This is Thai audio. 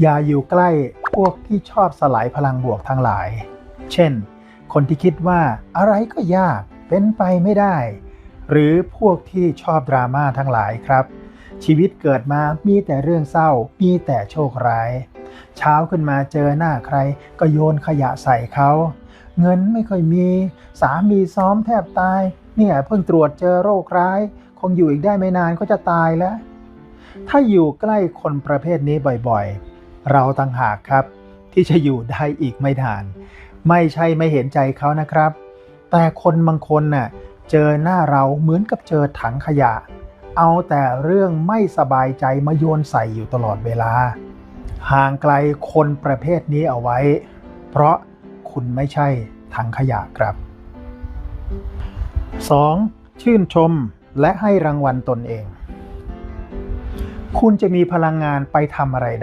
อย่าอยู่ใกล้พวกที่ชอบสลายพลังบวกทั้งหลาย เช่น คนที่คิดว่าอะไรก็ยากเป็นไปไม่ได้ หรือพวกที่ชอบดราม่าทั้งหลายครับ ชีวิตเกิดมามีแต่เรื่องเศร้า มีแต่โชคร้าย เช้าขึ้นมาเจอหน้าใคร ก็โยนขยะใส่เขาเงินไม่ค่อยมี สามีซ้อมแทบตาย เนี่ยเพิ่งตรวจเจอโรคร้าย คงอยู่อีกได้ไม่นานก็จะตายแล้ว ถ้าอยู่ใกล้คนประเภทนี้บ่อยๆ เราต่างหากครับ ที่จะอยู่ได้อีกไม่นาน ไม่ใช่ไม่เห็นใจเขานะครับ แต่คนบางคนน่ะเจอหน้าเราเหมือนกับเจอถังขยะ เอาแต่เรื่องไม่สบายใจมาโยนใส่อยู่ตลอดเวลา ห่างไกลคนประเภทนี้เอาไว้ เพราะคุณไม่ใช่ถังขยะครับ 2. ชื่นชมและให้รางวัลตนเอง คุณจะมีพลังงานไปทำอะไรได้